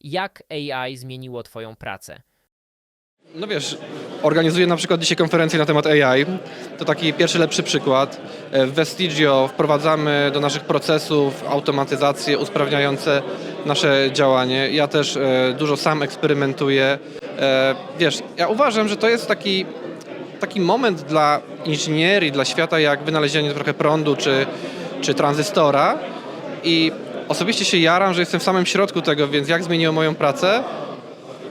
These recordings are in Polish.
Jak AI zmieniło Twoją pracę? No wiesz, organizuję na przykład dzisiaj konferencję na temat AI. To taki pierwszy lepszy przykład. W Vestigio wprowadzamy do naszych procesów automatyzacje usprawniające nasze działanie. Ja też e, dużo sam eksperymentuję. E, Wiesz, ja uważam, że to jest taki, taki moment dla inżynierii, dla świata, jak wynalezienie trochę prądu czy, czy tranzystora. I osobiście się jaram, że jestem w samym środku tego, więc jak zmieniło moją pracę?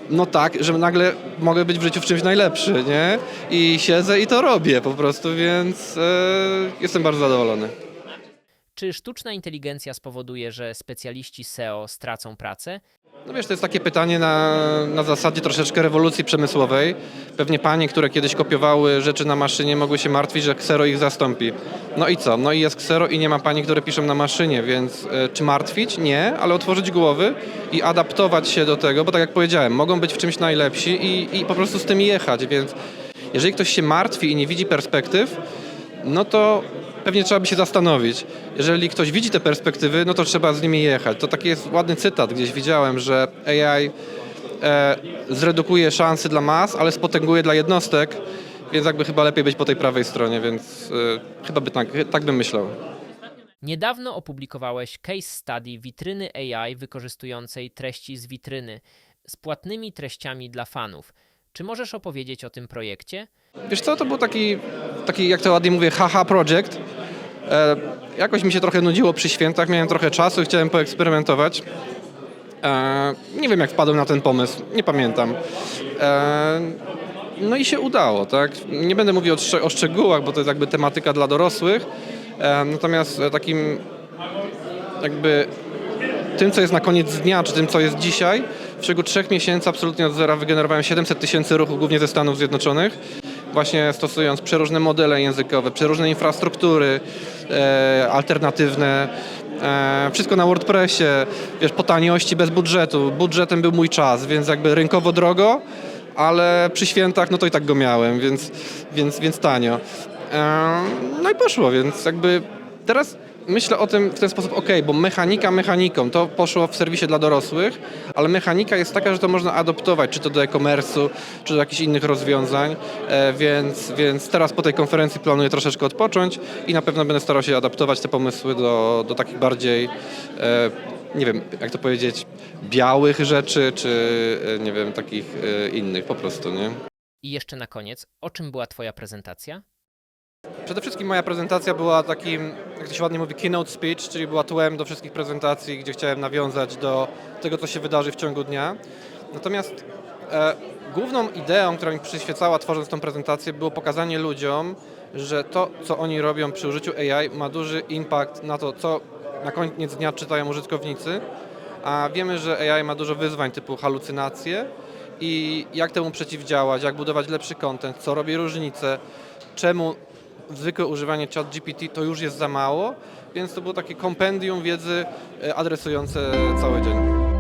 No tak, że nagle mogę być w życiu w czymś najlepszy, nie? I siedzę i to robię po prostu, więc e, jestem bardzo zadowolony. Czy sztuczna inteligencja spowoduje, że specjaliści SEO stracą pracę? No wiesz, to jest takie pytanie na, na zasadzie troszeczkę rewolucji przemysłowej. Pewnie panie, które kiedyś kopiowały rzeczy na maszynie, mogły się martwić, że Xero ich zastąpi. No i co? No i jest Xero i nie ma pani, które piszą na maszynie, więc e, czy martwić? Nie, ale otworzyć głowy i adaptować się do tego, bo tak jak powiedziałem, mogą być w czymś najlepsi i, i po prostu z tym jechać, więc jeżeli ktoś się martwi i nie widzi perspektyw, no to pewnie trzeba by się zastanowić. Jeżeli ktoś widzi te perspektywy, no to trzeba z nimi jechać. To taki jest ładny cytat, gdzieś widziałem, że AI e, zredukuje szanse dla mas, ale spotęguje dla jednostek, więc jakby chyba lepiej być po tej prawej stronie, więc e, chyba by tak, tak bym myślał. Niedawno opublikowałeś case study witryny AI wykorzystującej treści z witryny z płatnymi treściami dla fanów. Czy możesz opowiedzieć o tym projekcie? Wiesz co, to był taki, taki jak to ładnie mówię, haha project. E, jakoś mi się trochę nudziło przy świętach, miałem trochę czasu chciałem poeksperymentować. E, nie wiem jak wpadłem na ten pomysł, nie pamiętam. E, no i się udało, tak? Nie będę mówił o, szcz- o szczegółach, bo to jest jakby tematyka dla dorosłych. E, natomiast e, takim jakby tym, co jest na koniec dnia, czy tym, co jest dzisiaj, w ciągu trzech miesięcy absolutnie od zera wygenerowałem 700 tysięcy ruchów, głównie ze Stanów Zjednoczonych, właśnie stosując przeróżne modele językowe, przeróżne infrastruktury e, alternatywne, e, wszystko na WordPressie, wiesz, po taniości, bez budżetu. Budżetem był mój czas, więc jakby rynkowo drogo, ale przy świętach no to i tak go miałem, więc, więc, więc tanio. No i poszło, więc jakby teraz myślę o tym w ten sposób, ok, bo mechanika mechaniką, to poszło w serwisie dla dorosłych, ale mechanika jest taka, że to można adoptować, czy to do e-commerce'u, czy do jakichś innych rozwiązań, e, więc, więc teraz po tej konferencji planuję troszeczkę odpocząć i na pewno będę starał się adaptować te pomysły do, do takich bardziej, e, nie wiem, jak to powiedzieć, białych rzeczy, czy e, nie wiem, takich e, innych po prostu, nie? I jeszcze na koniec, o czym była Twoja prezentacja? Przede wszystkim moja prezentacja była takim, jak to się ładnie mówi, keynote speech, czyli była tłem do wszystkich prezentacji, gdzie chciałem nawiązać do tego, co się wydarzy w ciągu dnia. Natomiast e, główną ideą, która mi przyświecała tworząc tą prezentację, było pokazanie ludziom, że to, co oni robią przy użyciu AI ma duży impact na to, co na koniec dnia czytają użytkownicy, a wiemy, że AI ma dużo wyzwań typu halucynacje i jak temu przeciwdziałać, jak budować lepszy content, co robi różnicę, czemu zwykłe używanie ChatGPT to już jest za mało, więc to było takie kompendium wiedzy e, adresujące cały dzień.